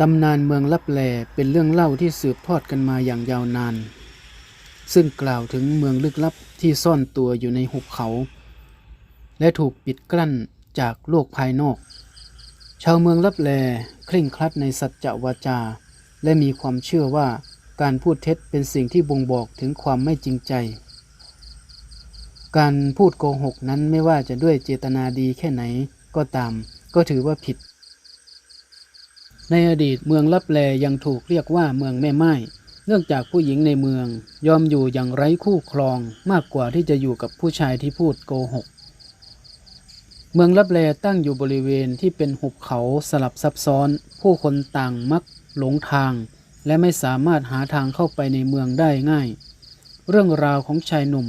ตำนานเมืองลับแลเป็นเรื่องเล่าที่สืบทอดกันมาอย่างยาวนาน ซึ่งกล่าวถึงเมืองลึกลับที่ซ่อนตัวอยู่ในหุบเขา และถูกปิดกลั้นจากโลกภายนอก ชาวเมืองลับแลเคร่งครัดในสัจจวาจา และมีความเชื่อว่าการพูดเท็จเป็นสิ่งที่บ่งบอกถึงความไม่จริงใจ การพูดโกหกนั้นไม่ว่าจะด้วยเจตนาดีแค่ไหนก็ตาม ก็ถือว่าผิด ในอดีตเมืองลับแลยังถูกเรียกว่าเมืองแม่ไม้เนื่องจากผู้หญิงในเมือง ยอมอยู่อย่างไร้คู่ครองมากกว่าที่จะอยู่กับผู้ชายที่พูดโกหก เมืองลับแลตั้งอยู่บริเวณที่เป็นหุบเขาสลับซับซ้อน ผู้คนต่างมักหลงทาง และไม่สามารถหาทางเข้าไปในเมืองได้ง่าย เรื่องราวของชายหนุ่ม